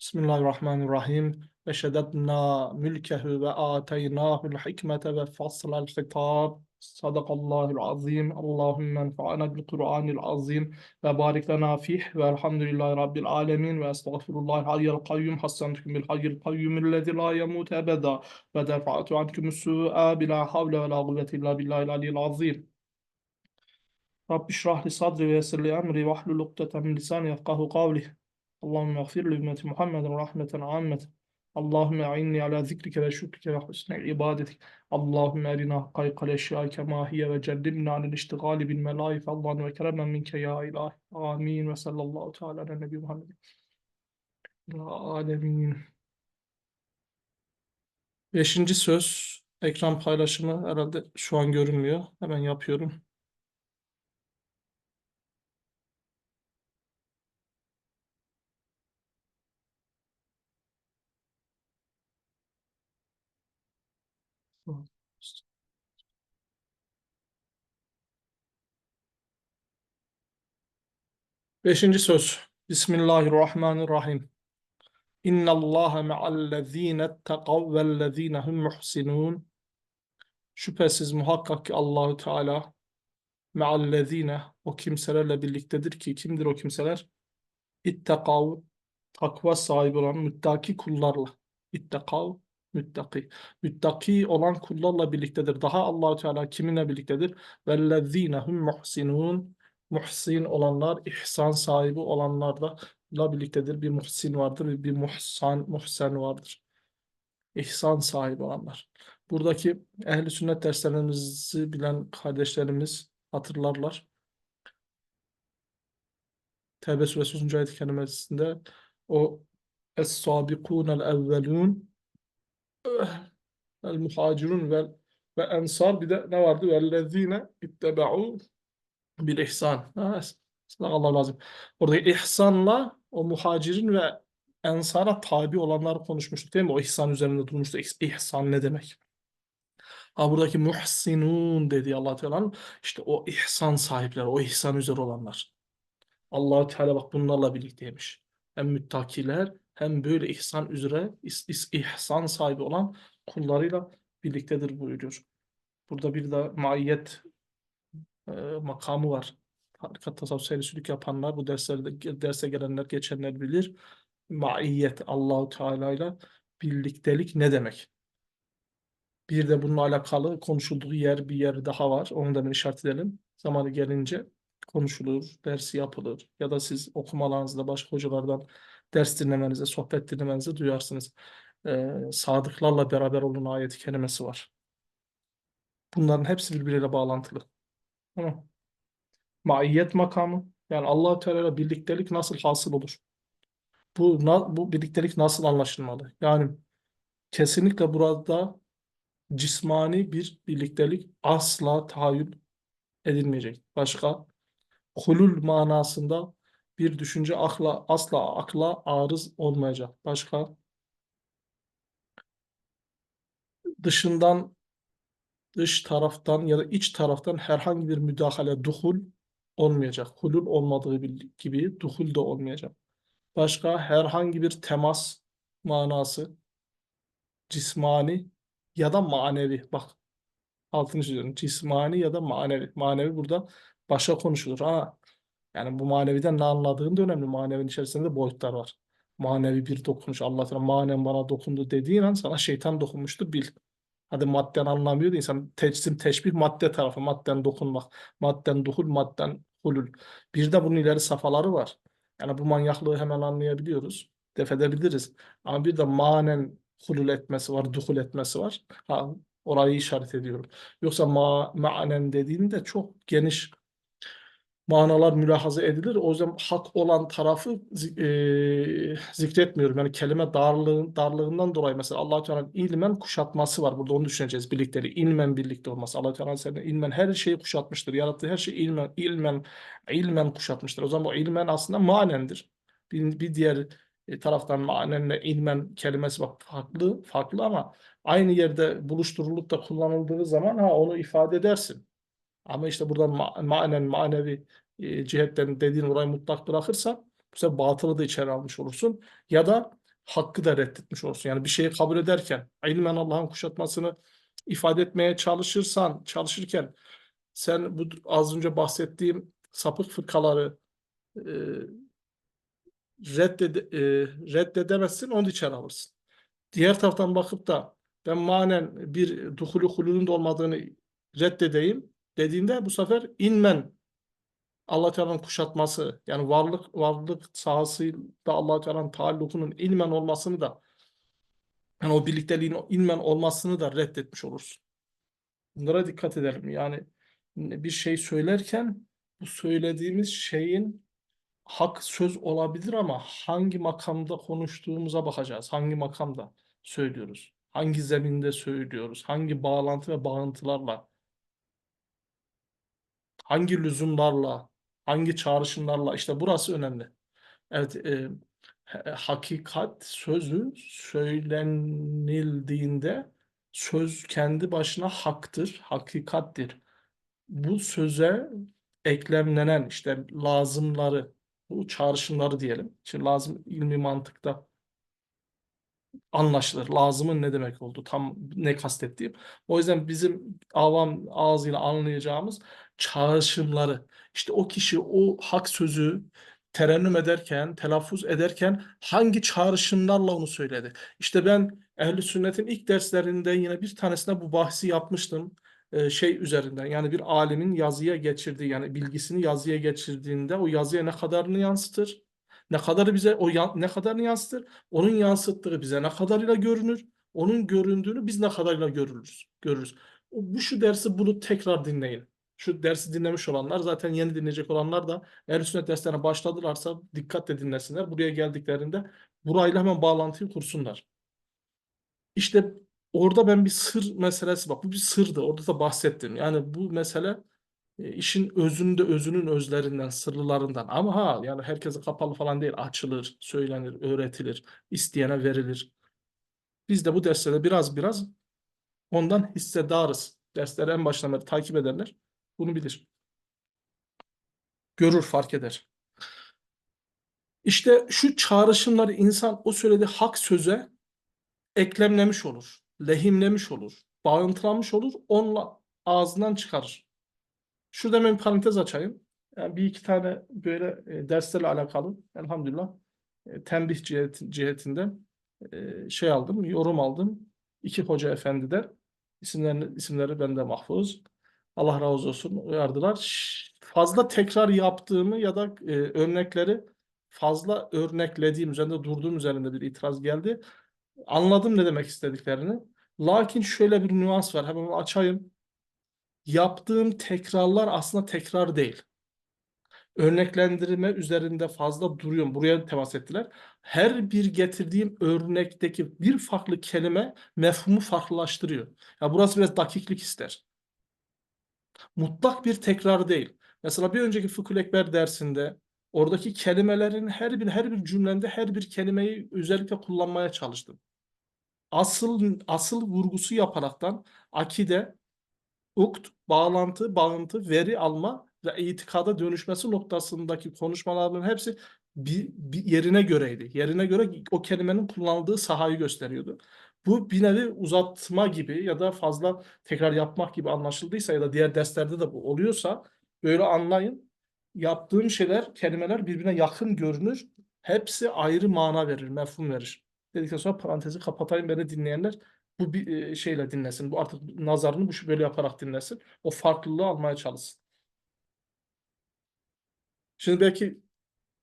بسم الله الرحمن الرحيم وشددنا ملكه وآتيناه الحكمة وفصل الخطاب صدق الله العظيم اللهم انفعنا بالقرآن العظيم وبارك لنا فيه والحمد لله رب العالمين واستغفر الله العلي القيوم حسنتكم الحي القيوم الذي لا يموت أبدا ودفعت عنكم السوء بلا حول ولا قوة إلا بالله العلي العظيم رب اشرح لي صدري ويسر لي أمري واحلل عقدة من لساني يفقه قولي Allahümme gfir li ümmeti Muhammeden rahmeten ammet. Allahümme a'inni ala zikrike ve şükrike ve husne ibadetik. Allahümme erina hakkayı kaleşyâi kemâhiye ve cellibna anil iştigali bil melâif Allah'ın ve keremen minke ya ilahi. Amin ve sallallahu. Beşinci söz. Ekran paylaşımı herhalde şu an görünmüyor. Hemen yapıyorum. Beşinci söz. Bismillahirrahmanirrahim. İnna Allaha ma'allezine tekav vellezine hum muhsinun. Şüphesiz muhakkak ki Allahu Teala me'allezine o kimselerle birliktedir ki kimdir o kimseler? İttekav takva sahibi olan müttaki kullarla. İttekav müttaki. Müttaki olan kullarla birliktedir. Daha Allahu Teala kiminle birliktedir? Vellezine hum muhsinun. Muhsin olanlar, ihsan sahibi olanlarla birliktedir. Bir muhsin vardır, bir muhsan, muhsen vardır. İhsan sahibi olanlar. Buradaki ehli sünnet derslerimizi bilen kardeşlerimiz hatırlarlar. Tevbe suresi 3. ayet-i o Es-sabikûnel evvelûn el muhacirun ve ve ensar bir de ne vardı? Vellezine ittebe'u bil ihsan. Allah lazım. Oradaki ihsanla o muhacirin ve ensara tabi olanları konuşmuştuk değil mi? O ihsan üzerinde durmuştuk. İhsan ne demek? Ha buradaki muhsinun dedi Allah Teala. İşte o ihsan sahipleri, o ihsan üzere olanlar. Allah Teala bak bunlarla birlikteymiş. Hem müttakiler hem böyle ihsan üzere ihsan sahibi olan kullarıyla birliktedir buyuruyor. Burada bir de maiyet e, makamı var. Hakikat tasavvuf seyrisülük yapanlar, bu derslerde derse gelenler, geçenler bilir. Maiyet Allahu Teala ile birliktelik ne demek? Bir de bununla alakalı konuşulduğu yer bir yer daha var. Onu da ben işaret edelim. Zamanı gelince konuşulur, dersi yapılır. Ya da siz okumalarınızda başka hocalardan ders dinlemenize, sohbet dinlemenize duyarsınız. Ee, sadıklarla beraber olun ayeti kelimesi var. Bunların hepsi birbiriyle bağlantılı. Tamam. Maiyet makamı. Yani allah Teala birliktelik nasıl hasıl olur? Bu, na, bu birliktelik nasıl anlaşılmalı? Yani kesinlikle burada cismani bir birliktelik asla tahayyül edilmeyecek. Başka hulul manasında bir düşünce akla, asla akla arız olmayacak. Başka dışından dış taraftan ya da iç taraftan herhangi bir müdahale, duhul olmayacak. Hulul olmadığı gibi duhul da olmayacak. Başka herhangi bir temas manası cismani ya da manevi. Bak altını çiziyorum. Cismani ya da manevi. Manevi burada başa konuşulur. Ha, yani bu maneviden ne anladığın da önemli. Manevinin içerisinde boyutlar var. Manevi bir dokunuş. Allah Teala manen bana dokundu dediğin an sana şeytan dokunmuştu bil. Hadi madden anlamıyor da insan teçsim teşbih madde tarafı. Madden dokunmak. Madden duhul, madden hulul. Bir de bunun ileri safhaları var. Yani bu manyaklığı hemen anlayabiliyoruz. Defedebiliriz. Ama bir de manen hulul etmesi var, duhul etmesi var. Ha, orayı işaret ediyorum. Yoksa ma manen dediğinde çok geniş manalar mülahaza edilir. O yüzden hak olan tarafı e, zikretmiyorum. Yani kelime darlığı, darlığından dolayı mesela Allah Teala'nın ilmen kuşatması var. Burada onu düşüneceğiz birlikleri. İlmen birlikte olması. Allah Teala senin ilmen her şeyi kuşatmıştır. Yarattığı her şeyi ilmen ilmen ilmen kuşatmıştır. O zaman bu ilmen aslında manendir. Bir, bir diğer e, taraftan manenle ilmen kelimesi bak farklı farklı ama aynı yerde buluşturulup da kullanıldığı zaman ha onu ifade edersin. Ama işte buradan ma manen manevi e, cihetten dediğin orayı mutlak bırakırsan bu sefer batılı da içeri almış olursun. Ya da hakkı da reddetmiş olursun. Yani bir şeyi kabul ederken ilmen Allah'ın kuşatmasını ifade etmeye çalışırsan, çalışırken sen bu az önce bahsettiğim sapık fırkaları e, reddede, e, reddedemezsin, onu içeri alırsın. Diğer taraftan bakıp da ben manen bir duhulü hulunun da olmadığını reddedeyim dediğinde bu sefer inmen Allah Teala'nın kuşatması yani varlık varlık sahasıyla Allah Teala'nın taallukunun ilmen olmasını da yani o birlikteliğin ilmen olmasını da reddetmiş olursun. Bunlara dikkat edelim. Yani bir şey söylerken bu söylediğimiz şeyin hak söz olabilir ama hangi makamda konuştuğumuza bakacağız. Hangi makamda söylüyoruz? Hangi zeminde söylüyoruz? Hangi bağlantı ve bağıntılarla? Hangi lüzumlarla? Hangi çağrışımlarla? İşte burası önemli. Evet, e, ha- hakikat sözü söylenildiğinde söz kendi başına haktır, hakikattir. Bu söze eklemlenen işte lazımları, bu çağrışımları diyelim. Şimdi lazım ilmi mantıkta anlaşılır. Lazımın ne demek olduğu, tam ne kastettiğim. O yüzden bizim avam ağzıyla anlayacağımız çağrışımları. İşte o kişi o hak sözü terennüm ederken, telaffuz ederken hangi çağrışımlarla onu söyledi? İşte ben Ehl-i Sünnet'in ilk derslerinde yine bir tanesinde bu bahsi yapmıştım. Ee, şey üzerinden yani bir alimin yazıya geçirdiği yani bilgisini yazıya geçirdiğinde o yazıya ne kadarını yansıtır? Ne kadarı bize o ne kadarını yansıtır? Onun yansıttığı bize ne kadarıyla görünür? Onun göründüğünü biz ne kadarıyla görürüz? Görürüz. Bu şu dersi bunu tekrar dinleyin. Şu dersi dinlemiş olanlar zaten yeni dinleyecek olanlar da eğer sünnet derslerine başladılarsa dikkatle dinlesinler. Buraya geldiklerinde burayla hemen bağlantıyı kursunlar. İşte orada ben bir sır meselesi bak bu bir sırdı. Orada da bahsettim. Yani bu mesele işin özünde özünün özlerinden, sırlılarından. Ama ha yani herkese kapalı falan değil. Açılır, söylenir, öğretilir, isteyene verilir. Biz de bu derslerde biraz biraz ondan hissedarız. Dersleri en baştan beri takip edenler bunu bilir. Görür, fark eder. İşte şu çağrışımları insan o söylediği hak söze eklemlemiş olur, lehimlemiş olur, bağıntılanmış olur, onunla ağzından çıkarır. Şurada bir parantez açayım. Yani bir iki tane böyle e, derslerle alakalı elhamdülillah e, tembih cihet, cihetinde e, şey aldım, yorum aldım. İki hoca efendiler. İsimlerini, isimleri bende mahfuz. Allah razı olsun uyardılar. Fazla tekrar yaptığımı ya da e, örnekleri fazla örneklediğim, üzerinde durduğum üzerinde bir itiraz geldi. Anladım ne demek istediklerini. Lakin şöyle bir nüans var. Hemen açayım. Yaptığım tekrarlar aslında tekrar değil. Örneklendirme üzerinde fazla duruyorum. Buraya temas ettiler. Her bir getirdiğim örnekteki bir farklı kelime mefhumu farklılaştırıyor. Ya burası biraz dakiklik ister. Mutlak bir tekrar değil. Mesela bir önceki Fıkhül Ekber dersinde oradaki kelimelerin her bir her bir cümlende her bir kelimeyi özellikle kullanmaya çalıştım. Asıl asıl vurgusu yaparaktan akide, ukt, bağlantı, bağıntı, veri alma ve itikada dönüşmesi noktasındaki konuşmaların hepsi bir, bir yerine göreydi. Yerine göre o kelimenin kullanıldığı sahayı gösteriyordu. Bu bir nevi uzatma gibi ya da fazla tekrar yapmak gibi anlaşıldıysa ya da diğer derslerde de bu oluyorsa böyle anlayın. Yaptığım şeyler, kelimeler birbirine yakın görünür. Hepsi ayrı mana verir, mefhum verir. Dedikten sonra parantezi kapatayım beni dinleyenler bu bir e, şeyle dinlesin. Bu artık nazarını bu böyle yaparak dinlesin. O farklılığı almaya çalışsın. Şimdi belki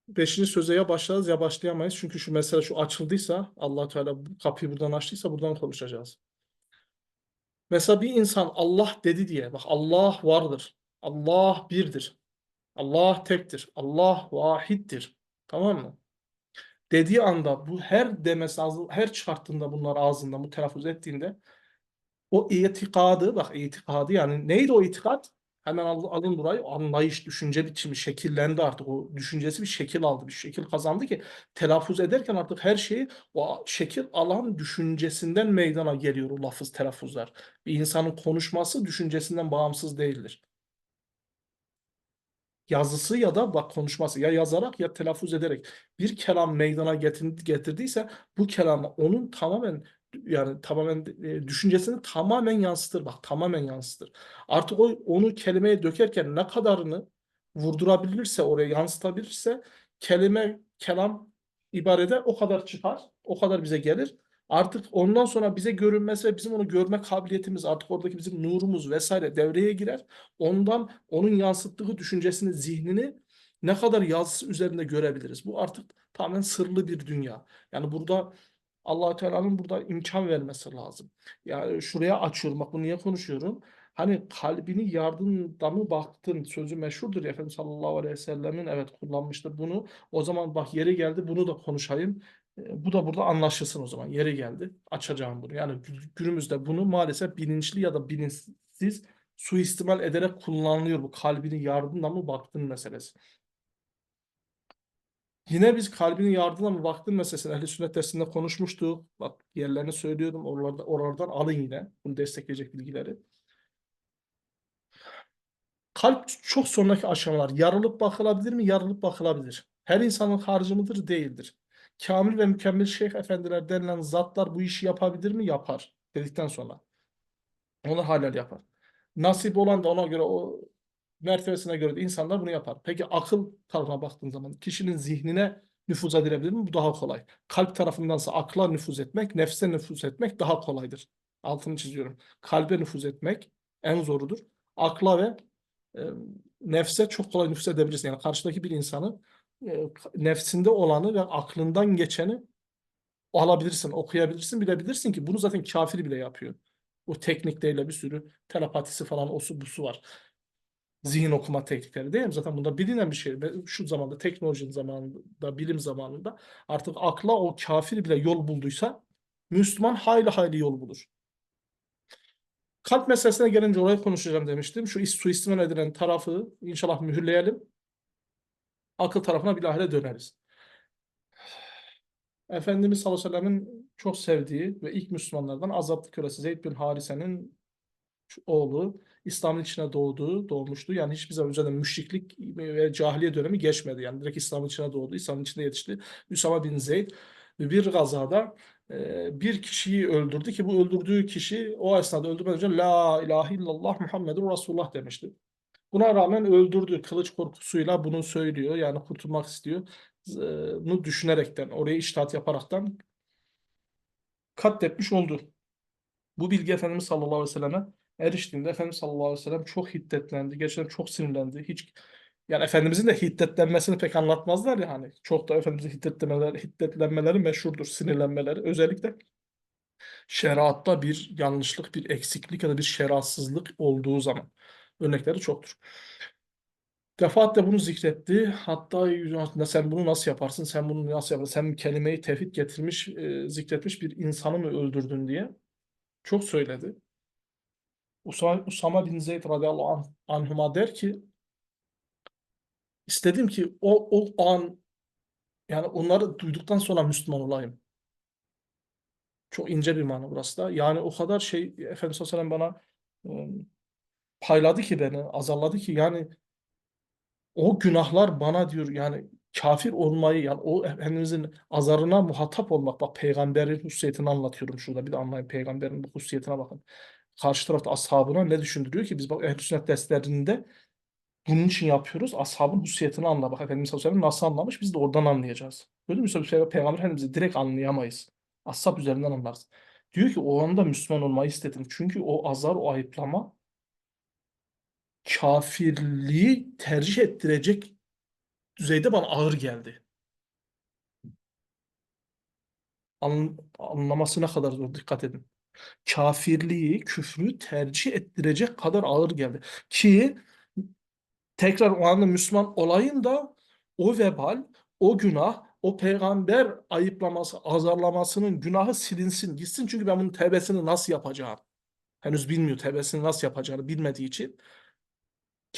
beşinci söze ya başlarız ya başlayamayız. Çünkü şu mesele şu açıldıysa allah Teala bu kapıyı buradan açtıysa buradan konuşacağız. Mesela bir insan Allah dedi diye bak Allah vardır. Allah birdir. Allah tektir. Allah vahiddir. Tamam mı? Dediği anda bu her demesi her çıkarttığında bunlar ağzından bu telaffuz ettiğinde o itikadı bak itikadı yani neydi o itikat? Hemen al, alın burayı anlayış, düşünce biçimi şekillendi artık. O düşüncesi bir şekil aldı, bir şekil kazandı ki telaffuz ederken artık her şeyi o şekil alan düşüncesinden meydana geliyor o lafız telaffuzlar. Bir insanın konuşması düşüncesinden bağımsız değildir. Yazısı ya da bak konuşması ya yazarak ya telaffuz ederek bir kelam meydana getir- getirdiyse bu kelam onun tamamen yani tamamen e, düşüncesini tamamen yansıtır bak tamamen yansıtır. Artık o onu kelimeye dökerken ne kadarını vurdurabilirse oraya yansıtabilirse kelime kelam ibarede o kadar çıkar o kadar bize gelir. Artık ondan sonra bize görünmesi ve bizim onu görme kabiliyetimiz artık oradaki bizim nurumuz vesaire devreye girer. Ondan onun yansıttığı düşüncesini, zihnini ne kadar yazısı üzerinde görebiliriz. Bu artık tamamen sırlı bir dünya. Yani burada allah Teala'nın burada imkan vermesi lazım. Yani şuraya açıyorum. Bak bunu niye konuşuyorum? Hani kalbini yardımda mı baktın sözü meşhurdur ya Efendimiz sallallahu aleyhi ve sellemin evet kullanmıştır bunu. O zaman bak yeri geldi bunu da konuşayım. E, Bu da burada anlaşılsın o zaman. Yeri geldi. Açacağım bunu. Yani gü- günümüzde bunu maalesef bilinçli ya da bilinçsiz suistimal ederek kullanılıyor bu kalbini yardımla mı baktın meselesi. Yine biz kalbini yardımla mı baktın meselesini Ehl-i Sünnet dersinde konuşmuştuk. Bak yerlerini söylüyorum. Oralarda, oralardan alın yine. Bunu destekleyecek bilgileri. Kalp çok sonraki aşamalar. Yarılıp bakılabilir mi? Yarılıp bakılabilir. Her insanın harcı mıdır? Değildir. Kamil ve mükemmel şeyh efendiler denilen zatlar bu işi yapabilir mi? Yapar. Dedikten sonra. Onu halal yapar. Nasip olan da ona göre o mertebesine göre de insanlar bunu yapar. Peki akıl tarafına baktığın zaman kişinin zihnine nüfuz edilebilir mi? Bu daha kolay. Kalp tarafındansa akla nüfuz etmek, nefse nüfuz etmek daha kolaydır. Altını çiziyorum. Kalbe nüfuz etmek en zorudur. Akla ve e, nefse çok kolay nüfuz edebilirsin. Yani karşıdaki bir insanı nefsinde olanı ve aklından geçeni alabilirsin, okuyabilirsin, bilebilirsin ki bunu zaten kafir bile yapıyor. Bu teknikleriyle bir sürü telepatisi falan osu busu var. Zihin okuma teknikleri değil mi? Zaten bunda bilinen bir şey. Şu zamanda teknolojinin zamanında, bilim zamanında artık akla o kafir bile yol bulduysa Müslüman hayli hayli yol bulur. Kalp meselesine gelince orayı konuşacağım demiştim. Şu is- suistimal edilen tarafı inşallah mühürleyelim. Akıl tarafına bilahare döneriz. Efendimiz sallallahu aleyhi ve sellem'in çok sevdiği ve ilk Müslümanlardan azaplı kölesi Zeyd bin Harise'nin oğlu İslam'ın içine doğduğu, doğmuştu. Yani hiçbir zaman üzerinde müşriklik ve cahiliye dönemi geçmedi. Yani direkt İslam'ın içine doğdu, İslam'ın içinde yetişti. Üsame bin Zeyd bir gazada e, bir kişiyi öldürdü ki bu öldürdüğü kişi o esnada öldürmeden önce La ilahe illallah Muhammedur Resulullah demişti. Buna rağmen öldürdü. Kılıç korkusuyla bunu söylüyor. Yani kurtulmak istiyor. E, Bunu düşünerekten, oraya iştahat yaparaktan katletmiş oldu. Bu bilgi Efendimiz sallallahu aleyhi ve selleme eriştiğinde Efendimiz sallallahu aleyhi ve sellem çok hiddetlendi. Gerçekten çok sinirlendi. Hiç yani Efendimizin de hiddetlenmesini pek anlatmazlar ya hani. Çok da Efendimizin hiddetlenmeleri, hiddetlenmeleri meşhurdur, sinirlenmeleri. Özellikle şeriatta bir yanlışlık, bir eksiklik ya da bir şeriatsızlık olduğu zaman. Örnekleri çoktur. Defaatle bunu zikretti. Hatta "Ya sen bunu nasıl yaparsın, sen bunu nasıl yaparsın, sen kelimeyi tevhid getirmiş, e, zikretmiş bir insanı mı öldürdün diye çok söyledi. Usama, Usama bin Zeyd radıyallahu anh, anhuma der ki istedim ki o, o an yani onları duyduktan sonra Müslüman olayım. Çok ince bir mana burası da. Yani o kadar şey Efendimiz sallallahu aleyhi ve sellem bana payladı ki beni, azarladı ki yani o günahlar bana diyor yani kafir olmayı yani o Efendimizin azarına muhatap olmak. Bak peygamberin hususiyetini anlatıyorum şurada. Bir de anlayın peygamberin bu hususiyetine bakın. Karşı tarafta ashabına ne düşündürüyor ki biz bak ehl sünnet derslerinde bunun için yapıyoruz. Ashabın hususiyetini anla. Bak Efendimiz sallallahu nasıl anlamış biz de oradan anlayacağız. Böyle mi? Peygamber, Peygamber Efendimiz'i direkt anlayamayız. Ashab üzerinden anlarız. Diyor ki o anda Müslüman olmayı istedim. Çünkü o azar, o ayıplama kafirliği tercih ettirecek düzeyde bana ağır geldi. An, anlamasına kadar zor dikkat edin. Kafirliği, küfrü tercih ettirecek kadar ağır geldi. Ki tekrar o anda Müslüman olayım da o vebal, o günah, o peygamber ayıplaması, azarlamasının günahı silinsin, gitsin. Çünkü ben bunun tevbesini nasıl yapacağım? Henüz bilmiyor tevbesini nasıl yapacağını bilmediği için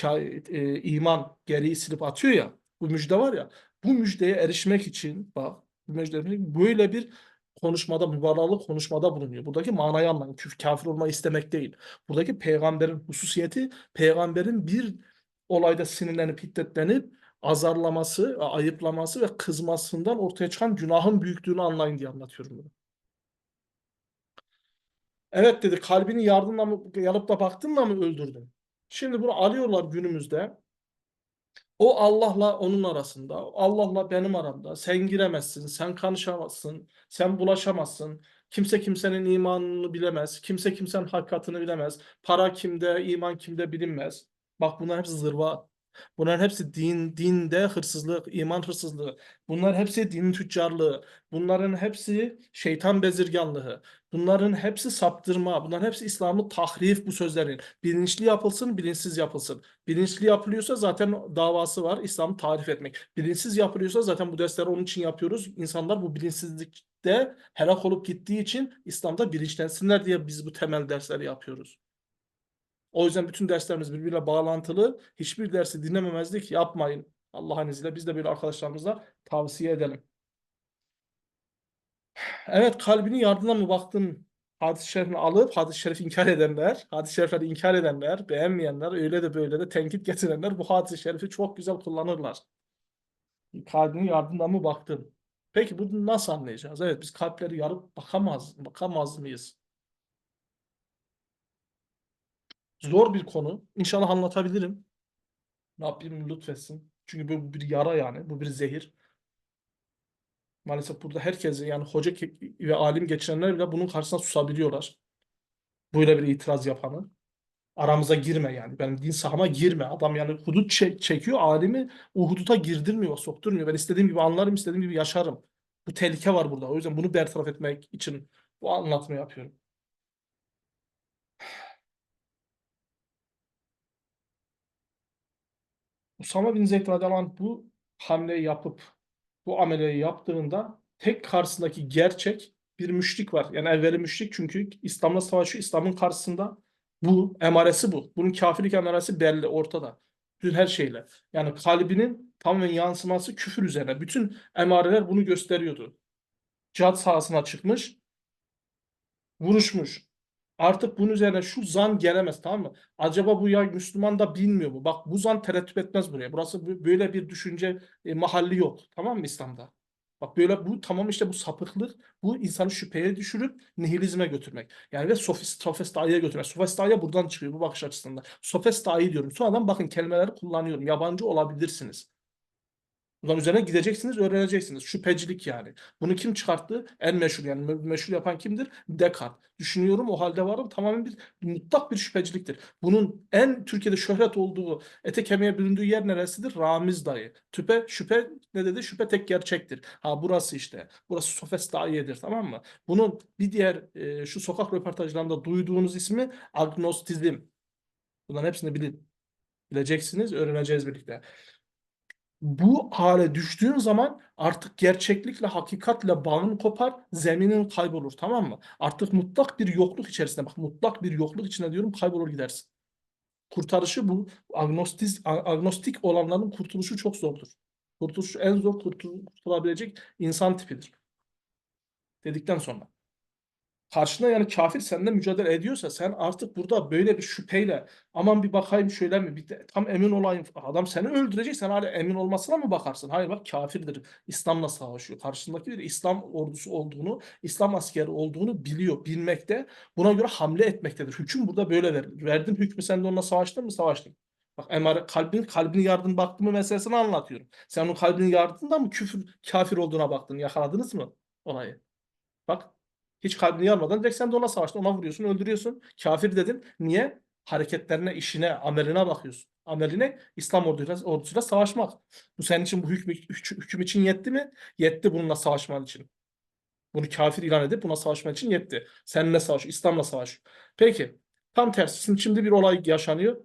e, iman gereği silip atıyor ya. Bu müjde var ya. Bu müjdeye erişmek için bak bu böyle bir konuşmada mübalağalı konuşmada bulunuyor. Buradaki manayı anlayın. Kafir olmayı istemek değil. Buradaki peygamberin hususiyeti peygamberin bir olayda sinirlenip hiddetlenip azarlaması, ayıplaması ve kızmasından ortaya çıkan günahın büyüklüğünü anlayın diye anlatıyorum bunu. Evet dedi kalbini yardımla mı yanıp da baktınla mı öldürdün? Şimdi bunu alıyorlar günümüzde. O Allah'la onun arasında, Allah'la benim aramda. Sen giremezsin, sen karışamazsın, sen bulaşamazsın. Kimse kimsenin imanını bilemez. Kimse kimsenin hakikatini bilemez. Para kimde, iman kimde bilinmez. Bak bunlar hepsi zırva. Bunların hepsi din, dinde hırsızlık, iman hırsızlığı. Bunlar hepsi dinin tüccarlığı. Bunların hepsi şeytan bezirganlığı. Bunların hepsi saptırma. Bunların hepsi İslam'ı tahrif bu sözlerin. Bilinçli yapılsın, bilinçsiz yapılsın. Bilinçli yapılıyorsa zaten davası var. İslam'ı tarif etmek. Bilinçsiz yapılıyorsa zaten bu dersleri onun için yapıyoruz. İnsanlar bu bilinçsizlikte helak olup gittiği için İslam'da bilinçlensinler diye biz bu temel dersleri yapıyoruz. O yüzden bütün derslerimiz birbiriyle bağlantılı. Hiçbir dersi dinlememezlik yapmayın. Allah'ın izniyle biz de böyle arkadaşlarımıza tavsiye edelim. Evet kalbini yardımına mı baktın? Hadis-i şerifini alıp hadis-i şerifi inkar edenler, hadis-i şerifleri inkar edenler, beğenmeyenler, öyle de böyle de tenkit getirenler bu hadis-i şerifi çok güzel kullanırlar. Kalbini yardımına mı baktın? Peki bunu nasıl anlayacağız? Evet biz kalpleri yarıp bakamaz, bakamaz mıyız? Zor bir konu. İnşallah anlatabilirim. Rabbim lütfetsin. Çünkü bu bir yara yani. Bu bir zehir. Maalesef burada herkes yani hoca ve alim geçirenler bile bunun karşısına susabiliyorlar. Böyle bir itiraz yapanı. Aramıza girme yani. Benim din sahama girme. Adam yani hudut çek- çekiyor. Alimi o huduta girdirmiyor, sokturmuyor. Ben istediğim gibi anlarım, istediğim gibi yaşarım. Bu tehlike var burada. O yüzden bunu bertaraf etmek için bu anlatmayı yapıyorum. Usama bin Zeyd radıyallahu anh bu hamleyi yapıp bu ameleyi yaptığında tek karşısındaki gerçek bir müşrik var. Yani evveli müşrik çünkü İslam'la savaşıyor. İslam'ın karşısında bu emaresi bu. Bunun kafirlik emaresi belli ortada. Bütün her şeyle. Yani kalbinin tamamen yansıması küfür üzerine. Bütün emareler bunu gösteriyordu. Cihat sahasına çıkmış, vuruşmuş. Artık bunun üzerine şu zan gelemez tamam mı? Acaba bu ya Müslüman da bilmiyor mu? Bak bu zan tereddüt etmez buraya. Burası bö- böyle bir düşünce e, mahalli yok. Tamam mı İslam'da? Bak böyle bu tamam işte bu sapıklık bu insanı şüpheye düşürüp nihilizme götürmek. Yani ve sofist, sofistayeye götürmek. Sofistaya buradan çıkıyor bu bakış açısından. Sofistayı diyorum. Sonradan bakın kelimeleri kullanıyorum. Yabancı olabilirsiniz. Bunların üzerine gideceksiniz, öğreneceksiniz. Şüphecilik yani. Bunu kim çıkarttı? En meşhur yani me- meşhur yapan kimdir? Descartes. Düşünüyorum o halde varım tamamen bir mutlak bir şüpheciliktir. Bunun en Türkiye'de şöhret olduğu, ete kemiğe büründüğü yer neresidir? Ramiz dayı. Tüpe, şüphe ne dedi? Şüphe tek gerçektir. Ha burası işte. Burası Sofes Daiye'dir tamam mı? Bunun bir diğer e, şu sokak röportajlarında duyduğunuz ismi agnostizm. Bunların hepsini bilin. Bileceksiniz, öğreneceğiz birlikte bu hale düştüğün zaman artık gerçeklikle, hakikatle bağın kopar, zeminin kaybolur tamam mı? Artık mutlak bir yokluk içerisinde, bak mutlak bir yokluk içinde diyorum kaybolur gidersin. Kurtarışı bu. Agnostik, agnostik olanların kurtuluşu çok zordur. Kurtuluşu en zor kurtul- kurtulabilecek insan tipidir. Dedikten sonra karşına yani kafir seninle mücadele ediyorsa sen artık burada böyle bir şüpheyle aman bir bakayım şöyle mi bir de, tam emin olayım adam seni öldürecek sen hala emin olmasına mı bakarsın? Hayır bak kafirdir. İslam'la savaşıyor. Karşısındaki bir İslam ordusu olduğunu, İslam askeri olduğunu biliyor, bilmekte. Buna göre hamle etmektedir. Hüküm burada böyle verilir. Verdin hükmü sen de onunla savaştın mı? Savaştın. Bak emare kalbin kalbini yardın baktın mı meselesini anlatıyorum. Sen onun kalbini yardın mı küfür kafir olduğuna baktın. Yakaladınız mı olayı? Bak hiç kalbini yarmadan direkt sen de ona savaştın. Ona vuruyorsun, öldürüyorsun. Kafir dedin. Niye? Hareketlerine, işine, ameline bakıyorsun. Ameline İslam orduyla, ordusuyla savaşmak. Bu senin için bu hüküm, hüküm için yetti mi? Yetti bununla savaşman için. Bunu kafir ilan edip buna savaşman için yetti. Seninle savaş, İslam'la savaş. Peki. Tam tersi. Şimdi bir olay yaşanıyor.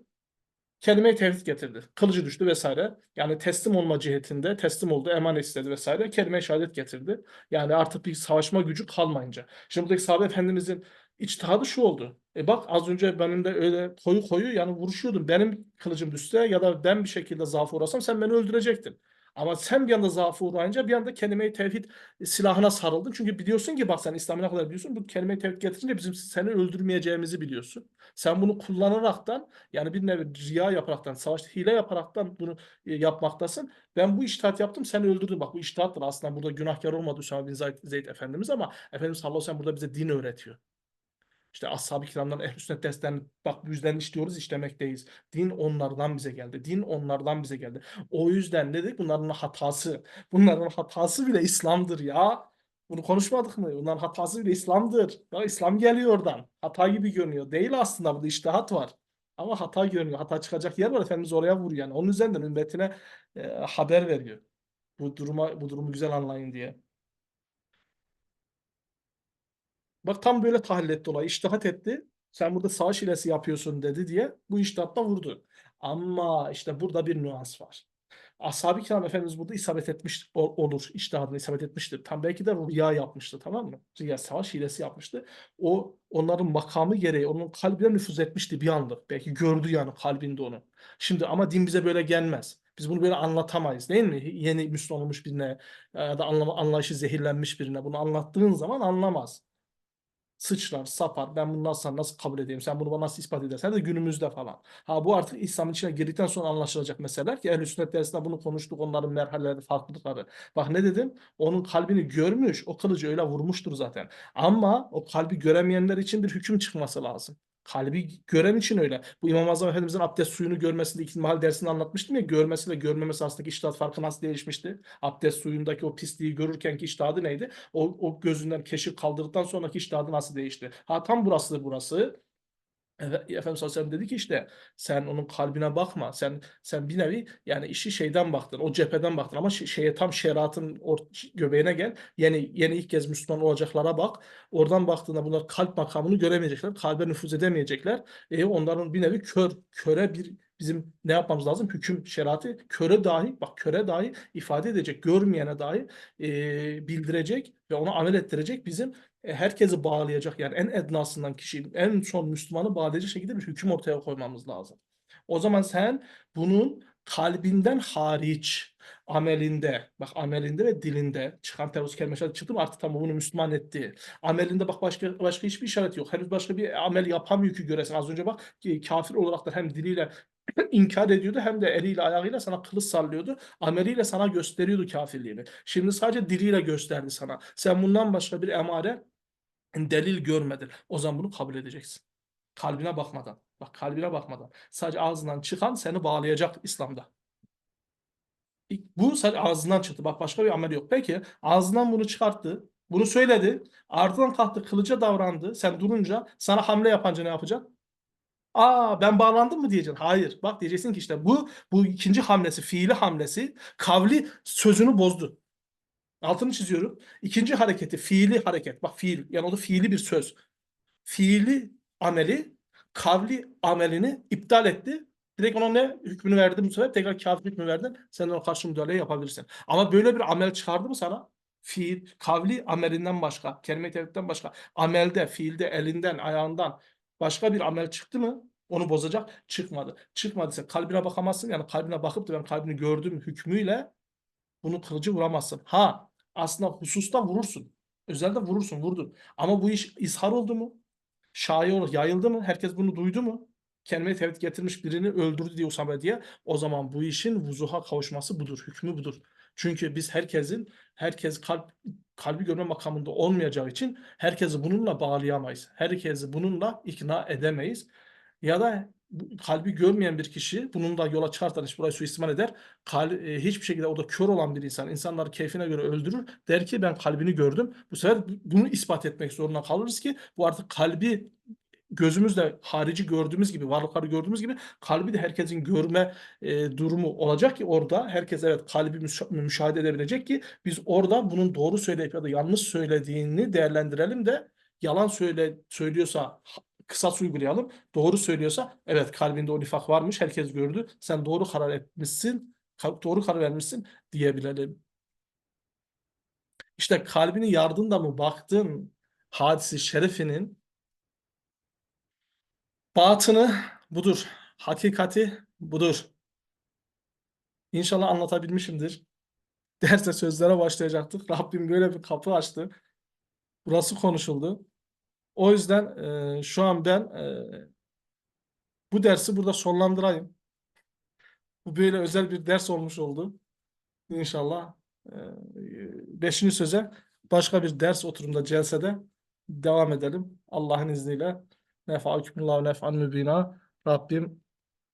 Kelime-i tevhid getirdi. Kılıcı düştü vesaire. Yani teslim olma cihetinde teslim oldu, emanet istedi vesaire. Kelime-i şehadet getirdi. Yani artık bir savaşma gücü kalmayınca. Şimdi buradaki sahabe efendimizin içtihadı şu oldu. E bak az önce benim de öyle koyu koyu yani vuruşuyordum. Benim kılıcım düşse ya da ben bir şekilde zaaf uğrasam sen beni öldürecektin. Ama sen bir anda zaafa uğrayınca bir anda kelime-i tevhid silahına sarıldın. Çünkü biliyorsun ki bak sen İslam'ı ne kadar biliyorsun. Bu kelime-i tevhid getirince bizim seni öldürmeyeceğimizi biliyorsun. Sen bunu kullanaraktan yani bir nevi riya yaparaktan, savaşta hile yaparaktan bunu e, yapmaktasın. Ben bu iştihat yaptım seni öldürdüm. Bak bu iştihattır aslında burada günahkar olmadı Üsame bin Zeyd, Zeyd Efendimiz ama Efendimiz sallallahu aleyhi ve sellem burada bize din öğretiyor. İşte ashab-ı kiramdan ehl sünnet derslerini bak bu yüzden işliyoruz işlemekteyiz. Din onlardan bize geldi. Din onlardan bize geldi. O yüzden dedik bunların hatası. Bunların hatası bile İslam'dır ya. Bunu konuşmadık mı? Bunların hatası bile İslam'dır. Ya İslam geliyor oradan. Hata gibi görünüyor. Değil aslında burada iştihat var. Ama hata görünüyor. Hata çıkacak yer var. Efendimiz oraya vuruyor yani. Onun üzerinden ümmetine e, haber veriyor. Bu duruma bu durumu güzel anlayın diye. Bak tam böyle tahlil etti olayı. İçtihat etti. Sen burada savaş hilesi yapıyorsun dedi diye bu içtihatta vurdu. Ama işte burada bir nüans var. Ashab-ı kiram Efendimiz burada isabet etmiş ol- olur. İçtihadına isabet etmiştir. Tam belki de riya yapmıştı tamam mı? Riya savaş hilesi yapmıştı. O onların makamı gereği onun kalbine nüfuz etmişti bir anlık. Belki gördü yani kalbinde onu. Şimdi ama din bize böyle gelmez. Biz bunu böyle anlatamayız değil mi? Yeni Müslüman olmuş birine ya da anlayışı zehirlenmiş birine bunu anlattığın zaman anlamaz sıçrar, sapar. Ben bunu nasıl nasıl kabul edeyim? Sen bunu bana nasıl ispat edersen de günümüzde falan. Ha bu artık İslam'ın içine girdikten sonra anlaşılacak meseleler ki Ehl-i Sünnet dersinde bunu konuştuk. Onların merhaleleri, farklılıkları. Bak ne dedim? Onun kalbini görmüş. O kılıcı öyle vurmuştur zaten. Ama o kalbi göremeyenler için bir hüküm çıkması lazım. Kalbi gören için öyle. Bu İmam Azam Efendimizin abdest suyunu görmesinde ikindi mahal dersinde anlatmıştım ya. Görmesi ve görmemesi arasındaki iştahat farkı nasıl değişmişti? Abdest suyundaki o pisliği görürkenki iştahadı neydi? O, o gözünden keşif kaldırdıktan sonraki iştahadı nasıl değişti? Ha tam burası burası. Evet, Efendimiz sallallahu aleyhi ve sellem dedi ki işte sen onun kalbine bakma. Sen sen bir nevi yani işi şeyden baktın. O cepheden baktın ama şey- şeye tam şeriatın göbeğine gel. Yeni yeni ilk kez Müslüman olacaklara bak. Oradan baktığında bunlar kalp makamını göremeyecekler. Kalbe nüfuz edemeyecekler. E, onların bir nevi kör köre bir bizim ne yapmamız lazım? Hüküm şeriatı köre dahi bak köre dahi ifade edecek. Görmeyene dahi e, bildirecek ve ona amel ettirecek bizim e, herkesi bağlayacak yani en ednasından kişinin en son Müslümanı bağlayacak şekilde bir hüküm ortaya koymamız lazım. O zaman sen bunun kalbinden hariç amelinde bak amelinde ve dilinde çıkan tevhid kelimesi çıktı mı artık tamam bunu Müslüman etti. Amelinde bak başka başka hiçbir işaret yok. Henüz başka bir amel yapamıyor ki göresin. Az önce bak kafir olarak da hem diliyle inkar ediyordu hem de eliyle ayağıyla sana kılıç sallıyordu. Ameliyle sana gösteriyordu kafirliğini. Şimdi sadece diliyle gösterdi sana. Sen bundan başka bir emare delil görmedin. O zaman bunu kabul edeceksin. Kalbine bakmadan. Bak kalbine bakmadan. Sadece ağzından çıkan seni bağlayacak İslam'da. Bu sadece ağzından çıktı. Bak başka bir amel yok. Peki ağzından bunu çıkarttı. Bunu söyledi. Ardından kalktı kılıca davrandı. Sen durunca sana hamle yapınca ne yapacak? Aa ben bağlandım mı diyeceksin. Hayır. Bak diyeceksin ki işte bu bu ikinci hamlesi, fiili hamlesi kavli sözünü bozdu. Altını çiziyorum. İkinci hareketi fiili hareket. Bak fiil yani o da fiili bir söz. Fiili ameli kavli amelini iptal etti. Direkt ona ne hükmünü verdi bu sefer tekrar kafir hükmü verdin. Sen ona karşı müdahale yapabilirsin. Ama böyle bir amel çıkardı mı sana? Fiil, kavli amelinden başka, kelime-i başka, amelde, fiilde, elinden, ayağından başka bir amel çıktı mı? Onu bozacak. Çıkmadı. Çıkmadıysa kalbine bakamazsın. Yani kalbine bakıp da ben kalbini gördüm hükmüyle bunu kılıcı vuramazsın. Ha aslında hususta vurursun. Özelde vurursun, vurdun. Ama bu iş izhar oldu mu? Şair olur, yayıldı mı? Herkes bunu duydu mu? Kelime-i tevhid getirmiş birini öldürdü diye Usame diye. O zaman bu işin vuzuha kavuşması budur, hükmü budur. Çünkü biz herkesin, herkes kalp, kalbi görme makamında olmayacağı için herkesi bununla bağlayamayız. Herkesi bununla ikna edemeyiz. Ya da kalbi görmeyen bir kişi bunun da yola çıkartan iş burayı suistimal eder. Kal, e, hiçbir şekilde o da kör olan bir insan insanları keyfine göre öldürür. Der ki ben kalbini gördüm. Bu sefer bunu ispat etmek zorunda kalırız ki bu artık kalbi gözümüzle harici gördüğümüz gibi varlıkları gördüğümüz gibi kalbi de herkesin görme e, durumu olacak ki orada herkes evet kalbi müşa- müşahede edebilecek ki biz orada bunun doğru söyleyip ya da yanlış söylediğini değerlendirelim de yalan söyle söylüyorsa kısas uygulayalım. Doğru söylüyorsa evet kalbinde o nifak varmış herkes gördü. Sen doğru karar etmişsin. Doğru karar vermişsin diyebilelim. İşte kalbini yardın da mı baktın hadisi şerifinin batını budur. Hakikati budur. İnşallah anlatabilmişimdir. Derse sözlere başlayacaktık. Rabbim böyle bir kapı açtı. Burası konuşuldu. O yüzden e, şu an ben e, bu dersi burada sonlandırayım. Bu böyle özel bir ders olmuş oldu. İnşallah e, beşinci söze başka bir ders oturumda celsede devam edelim. Allah'ın izniyle. Nefa'akümullahu nef'an mübina. Rabbim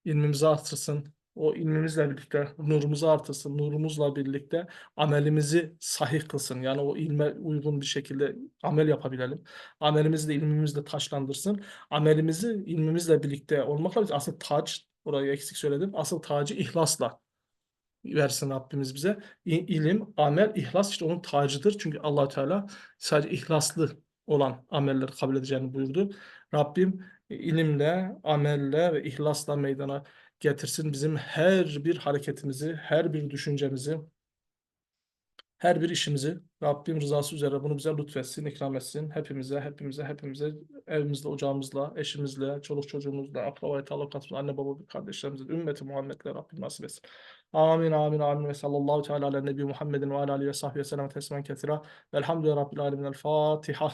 ilmimizi artırsın. O ilmimizle birlikte nurumuzu artırsın. Nurumuzla birlikte amelimizi sahih kılsın. Yani o ilme uygun bir şekilde amel yapabilelim. Amelimizi de ilmimizle taşlandırsın. Amelimizi ilmimizle birlikte olmakla birlikte asıl tac, orayı eksik söyledim. Asıl tacı ihlasla versin Rabbimiz bize. İlim, amel, ihlas işte onun tacıdır. Çünkü allah Teala sadece ihlaslı olan amelleri kabul edeceğini buyurdu. Rabbim ilimle, amelle ve ihlasla meydana getirsin bizim her bir hareketimizi, her bir düşüncemizi, her bir işimizi Rabbim rızası üzere bunu bize lütfetsin, ikram etsin. Hepimize, hepimize, hepimize evimizde, ocağımızla, eşimizle, çoluk çocuğumuzla, akrabayı, talukatımızla, anne baba, kardeşlerimizle, ümmeti Muhammed'le Rabbim nasip etsin. Amin, amin, amin. Ve sallallahu teala ala nebi Muhammedin ve ala alihi ve sahbihi ve sellem teslimen ketira. Velhamdülillahi Rabbil alemin. El Fatiha.